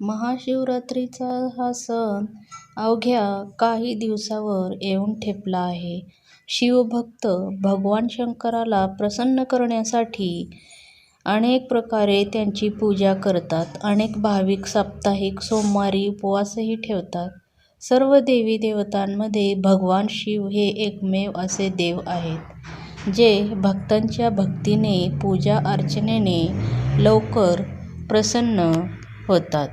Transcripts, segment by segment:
महाशिवरात्रीचा हा सण अवघ्या काही दिवसावर येऊन ठेपला आहे. शिवभक्त भगवान शंकराला प्रसन्न करण्यासाठी अनेक प्रकारे त्यांची पूजा करतात. अनेक भाविक साप्ताहिक सोमवारी उपवासही ठेवतात. सर्व देवी-देवतांमध्ये भगवान शिव हे एकमेव असे देव आहेत, जे भक्तांच्या भक्तीने, पूजा-अर्चनेने लवकर प्रसन्न होतात.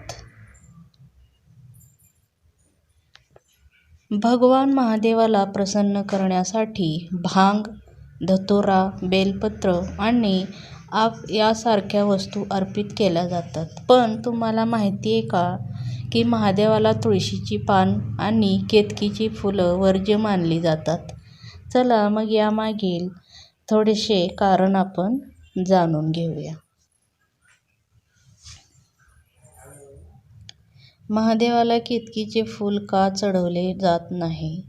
भगवान महादेवाला प्रसन्न करण्यासाठी भांग, धतोरा बेलपत्र आणि आप यासारख्या वस्तू अर्पित केल्या जातात. पण तुम्हाला माहिती आहे का की महादेवाला तुळशीची पान आणि केतकीची फुलं वर्ज्य मानली जातात? चला मग यामागील थोडेसे कारण आपण जाणून घेऊया. महादेवाला केतकीचे फूल का चढवले जात नाही?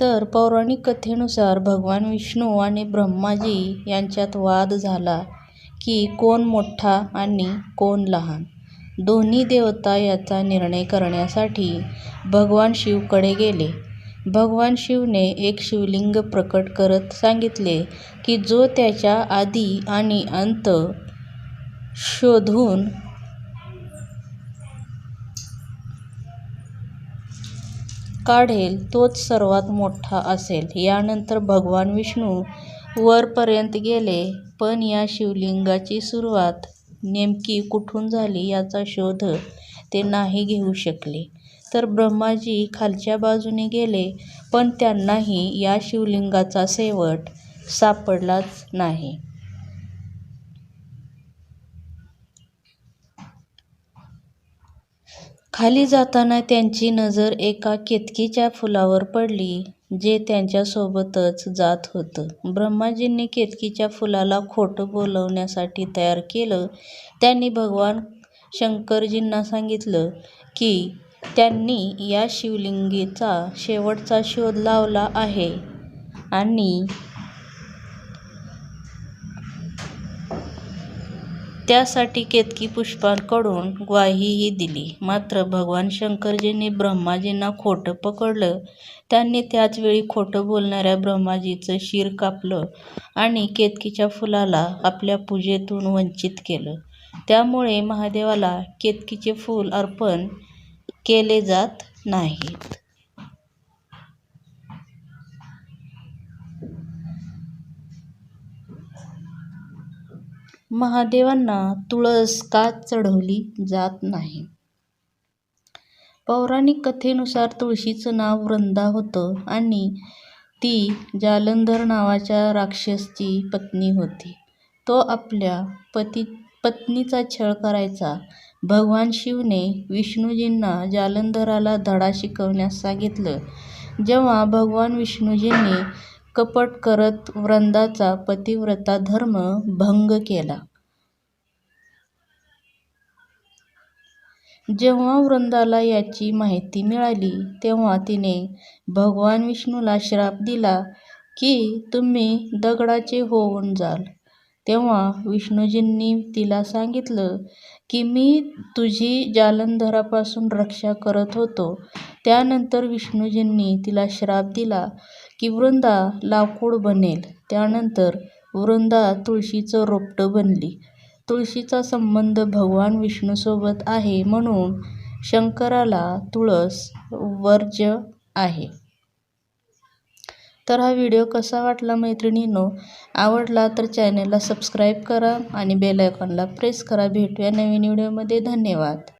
तर पौराणिक कथेनुसार भगवान विष्णू आणि ब्रह्माजी यांच्यात वाद झाला की कोण मोठा आणि कोण लहान. दोन्ही देवता याचा निर्णय करण्यासाठी भगवान शिवकडे गेले. भगवान शिवने एक शिवलिंग प्रकट करत सांगितले की जो त्याच्या आधी आणि अंत शोधून काढेल तोच सर्वात मोठा असेल. यानंतर भगवान विष्णू वरपर्यंत गेले, पण या शिवलिंगाची सुरुवात नेमकी कुठून झाली याचा शोध ते नाही घेऊ शकले. तर ब्रह्माजी खालच्या बाजूने गेले, पण त्यांनाही या शिवलिंगाचा शेवट सापडलाच नाही. खाली जाताना त्यांची नजर एका केतकीच्या फुलावर पडली, जे त्यांच्यासोबतच जात होतं. ब्रह्माजींनी केतकीच्या फुलाला खोटं बोलवण्यासाठी तयार केलं. त्यांनी भगवान शंकरजींना सांगितलं की त्यांनी या शिवलिंगाचा शेवटचा शोध लावला आहे आणि त्यासाठी केतकी पुष्पांकडून ग्वाहीही दिली. मात्र भगवान शंकरजींनी ब्रह्माजींना खोटं पकडलं. त्यांनी त्याचवेळी खोटं बोलणाऱ्या ब्रह्माजीचं शिर कापलं आणि केतकीच्या फुलाला आपल्या पूजेतून वंचित केलं. त्यामुळे महादेवाला केतकीचे फूल अर्पण केले जात नाहीत. महादेवांना तुळस का चढवली जात नाही? पौराणिक कथेनुसार तुळशीचं नाव वृंदा होतं आणि ती जालंधर नावाच्या राक्षसची पत्नी होती. तो आपल्या पती पत्नीचा छळ करायचा. भगवान शिवने विष्णूजींना जालंधराला धडा शिकवण्यास सांगितलं. जेव्हा भगवान विष्णूजींनी कपट करत वृंदाचा पतिव्रता धर्म भंग केला. जेव्हा वृंदाला याची माहिती मिळाली, तेव्हा तिने भगवान विष्णूला श्राप दिला की तुम्ही दगडाचे होऊन जाल. तेव्हा विष्णूजींनी तिला सांगितलं की मी तुझी जालंधरापासून रक्षा करत होतो. त्यानंतर विष्णूजींनी तिला श्राप दिला की वृंदा लाकूड बनेल. त्यानंतर वृंदा तुळशीचं रोपटं बनली. तुळशीचा संबंध भगवान विष्णूसोबत आहे म्हणून शंकराला तुळस वर्ज्य आहे. तर हा व्हिडिओ कसा वाटला मैत्रिणींनो? आवडला तर चॅनेलला सबस्क्राईब करा आणि बेल आयकॉनला प्रेस करा. भेटूया नवीन व्हिडिओमध्ये. धन्यवाद.